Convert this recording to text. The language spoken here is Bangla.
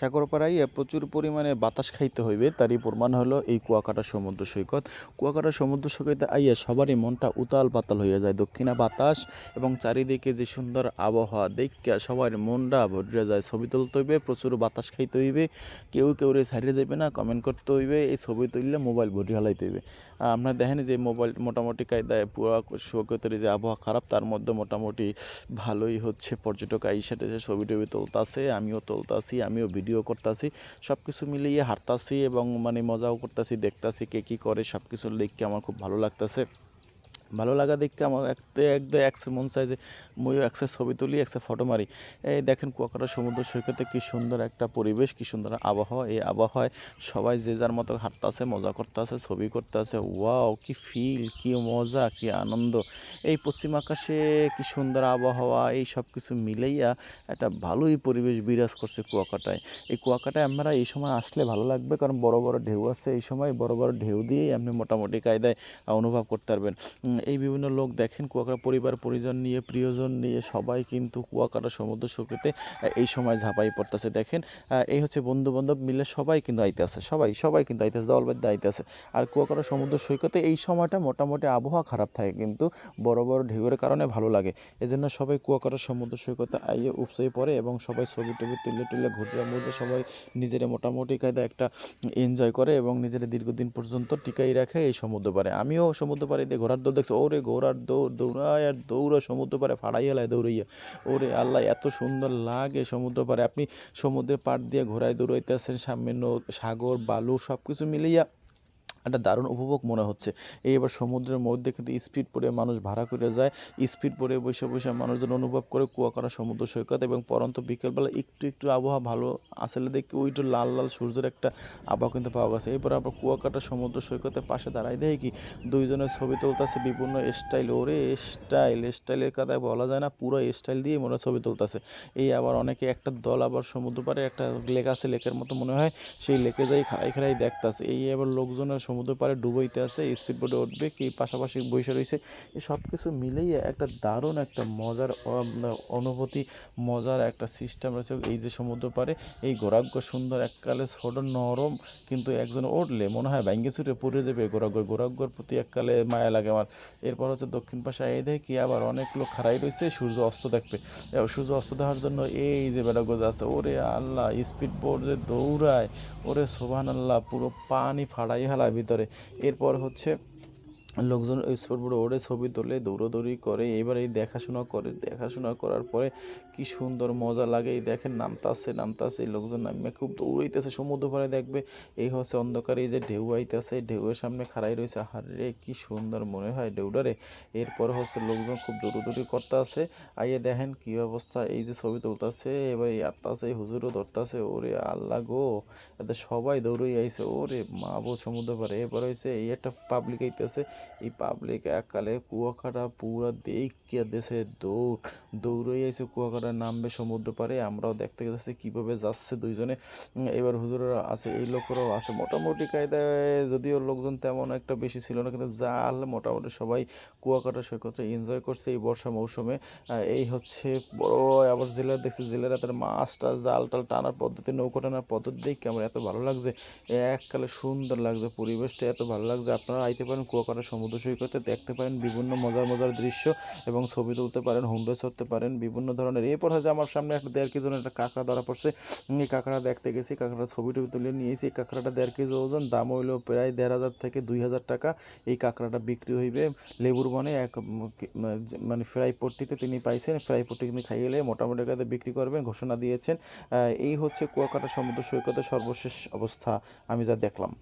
সাগরপাড়ায় প্রচুর পরিমাণে বাতাস খাইতে হইবে। তারই প্রমাণ হলো এই কুয়াকাটা সমুদ্র সৈকত। কুয়াকাটা সমুদ্র সৈকতে আইয়া সবারই মনটা উতাল পাতাল হইয়া যায়। দক্ষিণা বাতাস এবং চারিদিকে যে সুন্দর আবহাওয়া দেখিয়া সবার মনটা ভরিয়া যায়। ছবি তুলতে হইবে, প্রচুর বাতাস খাইতে হইবে। কেউ কেউ রে সাইডে যাবে না কমেন্ট করতে হইবে। এই ছবি তুললে মোবাইল ভরি হালাইতে হইবে। আমরা দেখেন যে মোবাইল মোটামুটি কায়দায় পুরা সৈকতের যে আবহাওয়া খারাপ, তার মধ্যে মোটামুটি ভালোই হচ্ছে। পর্যটক আইসাতে এসে ছবি টবি তুলতাছে, আমিও তুলতাছি, আমিও ভিডিও করতাছি সব কিছু মিলিয়ে হাঁটতাছি এবং মানে মজাও করতেছি, দেখতাছি কে কী করে সব কিছু লিখকে আমার খুব ভালো লাগতাছে। ভালো লাগা দেখতে আমার একটা একদম একসে মন চায় যে ময়ও একসে ছবি তুলি একসে ফটো মারি। এই দেখেন কুয়াকাটা সমুদ্র সৈকতে কি সুন্দর একটা পরিবেশ, কি সুন্দর আবহাওয়া। এই আবহাওয়ায় সবাই যে যার মতো হাঁটতাছে, মজা করতেছে, ছবি করতেছে, ওয়াও, কি ফিল কি মজা, কি আনন্দ। এই পশ্চিম আকাশে কি সুন্দর আবহাওয়া, এই সব কিছু মিলাইয়া একটা ভালোই পরিবেশ বিরাজ করছে কুয়াকাটায়। এই কুয়াকাটায় আমরা এই সময় আসলে ভালো লাগবে, কারণ বড় বড় ঢেউ আছে, এই সময় বড় বড় ঢেউ দিয়েই আপনি মোটামুটি কায়দায় অনুভব করতে পারবেন। এই বিভিন্ন লোক দেখেন, কুয়াকাটা পরিবার, পরিজন নিয়ে, প্রিয়জন নিয়ে সবাই কিন্তু কুয়াকাটা সমুদ্র সৈকতে এই সময় ঝাঁপাই পড়তেছে। দেখেন এই হচ্ছে বন্ধু বান্ধব মিলে সবাই কিন্তু আইতে আছে সবাই সবাই কিন্তু আইতে আইতেছে দলবাদ্য আইতে আছে আর কুয়াকাটা সমুদ্র সৈকতে এই সময়টা মোটামুটি আবহাওয়া খারাপ থাকে, কিন্তু বড় বড় ঢেউয়ের কারণে ভালো লাগে। এজন্য সবাই কুয়াকাটা সমুদ্র সৈকতে আইয়ে উপসে পড়ে এবং সবাই ছবি টবি তুলে তুলে ঘুরতে মধ্যে সবাই নিজের মোটামুটি কায়দা একটা এনজয় করে এবং নিজের দীর্ঘদিন পর্যন্ত টিকাই রাখে এই সমুদ্র পাড়ে। আমিও সমুদ্র পাড়ে দিয়ে ঘোরার দৌড় দেখছি ওরে ঘোরার দৌড় দৌড়ায় আর দৌড়া, সমুদ্র পারে ফাড়াই এলায় দৌড়াইয়া। ওরে আল্লাহ, এত সুন্দর লাগে সমুদ্র পারে আপনি সমুদ্রের পাড় দিয়ে ঘোড়ায় দৌড়াইতেছেন, সামনে সাগর, বালু সব কিছু মিলিয়া একটা দারুণ উপভোগ মনে হচ্ছে। এই সমুদ্রের মধ্যে কিন্তু স্পিড পরে মানুষ ভাড়া করে যায়। স্পিড পরে বসে বসে মানুষজন অনুভব করে কুয়াকাটা সমুদ্র সৈকত এবং পরন্ত বিকেলবেলা একটু একটু আবহাওয়া ভালো আসলে দেখি ওইটু লাল লাল সূর্যের একটা আবহাওয়া কিন্তু পাওয়া গেছে। এরপর আবার কুয়াকাটা সমুদ্র সৈকতের পাশে দাঁড়াই দেয় কি দুইজনের ছবি তুলতেছে বিভিন্ন স্টাইল। ওরে স্টাইল, স্টাইলের কথায় বলা যায় না, পুরো স্টাইল দিয়ে মনে ছবি তুলতেছে। এই আবার অনেকে একটা দল আবার সমুদ্র পাড়ে একটা লেক আছে, লেকের মতো মনে হয়, সেই লেকে যাই খাড়াই খাড়াই দেখতাছে। এই আবার লোকজনের সমুদ্র পাড়ে ডুবইতে আছে স্পিড বোটে উঠবে, কি পাশাপাশি বসে রয়েছে, এই সব কিছু মিলেই একটা দারুণ একটা মজার অনুভূতি, মজার একটা সিস্টেম রয়েছে। এই যে সমুদ্র পাড়ে এই গোরাগ্য সুন্দর এককালে ছোট নরম, কিন্তু একজন উঠলে মনে হয় ব্যাঙ্গে ছুটে পড়ে যাবে গোরাগ্য। গোরাগ্যর প্রতি এককালে মায়া লাগে আমার। এরপর হচ্ছে দক্ষিণ পাশে এই দেখি আবার অনেক লোক খাড়াই রয়েছে, সূর্য অস্ত দেখবে। সূর্য অস্ত দেখার জন্য এই যে বেড়াগোজ আছে, ওরে আল্লাহ স্পিড বোট যে দৌড়ায়, ওরে সোভান আল্লাহ পুরো পানি ফাড়াই হেলায় ভিতরে। এরপর হচ্ছে লোকজন ওই স্পটবোর্ডে ওড়ে ছবি তোলে দৌড়োদৌড়ি করে, এবার এই দেখাশোনা করে, দেখাশোনা করার পরে কি সুন্দর মজা লাগে। এই দেখেন নামতাছে নামতাছে লোকজন নামে খুব দৌড়াইতেছে সমুদ্র পাড়ে দেখবে। এই হচ্ছে অন্ধকারে এই যে ঢেউ আইতেছে, ঢেউয়ের সামনে খাড়াই রয়েছে হারে কি সুন্দর মনে হয় ঢেউটারে এরপর হচ্ছে লোকজন খুব দৌড়োদৌড়ি করতে আছে আইয়ে দেখেন কি অবস্থা, এই যে ছবি তুলতাছে, এবার এই আটতাছে এই হুজুরও ধরতাছে। ওরে আল্লাহ গো, এতে সবাই দৌড়ই আইছে। ওরে মা বো সমুদ্র পারে এরপর হয়েছে এই একটা পাবলিক আইতেছে। এই পাবলিক এককালে কুয়াকাটা পুরা দেখিয়া দেশে দৌড় দৌড়ই আইছে কুয়াকাটা নামবে সমুদ্র পারে আমরাও দেখতে গেছি কীভাবে যাচ্ছে দুইজনে। এবার হুজুরেরা আছে, এই লোকেরাও আছে। মোটামুটি কায়দায় যদিও লোকজন তেমন একটা বেশি ছিল না, কিন্তু জাল মোটামুটি সবাই কুয়াকাটা সৈকতে এনজয় করছে এই বর্ষা মৌসুমে। এই হচ্ছে বড় আবার জেলার দেখছি, জেলেরা তার মাছটা জাল টাল টানার পদ্ধতি, নৌকো টানার পদ্ধতি দেখে আমার এত ভালো লাগছে। এককালে সুন্দর লাগছে পরিবেশটা, এত ভালো লাগছে। আপনারা আইতে পারেন কুয়াকাটা সমুদ্র সৈকতে দেখতে পারেন বিভিন্ন মজার মজার দৃশ্য এবং ছবি তুলতে পারেন, হোমডে করতে পারেন, বিভিন্ন ধরনের। এরপর হচ্ছে আমার সামনে একটা দেড় কেজি একটা কাঁকড়া ধরা পড়ছে। এই কাঁকড়া দেখতে গেছি কাঁকড়া ছবি টবি তুলে নিয়েছি। এই কাঁকড়াটা দেড় কেজি ওজন, দাম হইল প্রায় দেড় হাজার থেকে দুই হাজার টাকা। এই কাঁকড়াটা বিক্রি হইবে লেবুর বনে, এক মানে ফ্রাই পট্টিতে তিনি পাইছেন। ফ্রাই পট্টি তিনি খাইয়ে মোটামুটি কাতে বিক্রি করবেন, ঘোষণা দিয়েছেন। এই হচ্ছে কুয়াকাটা সমুদ্র সৈকতের সর্বশেষ অবস্থা, আমি যা দেখলাম।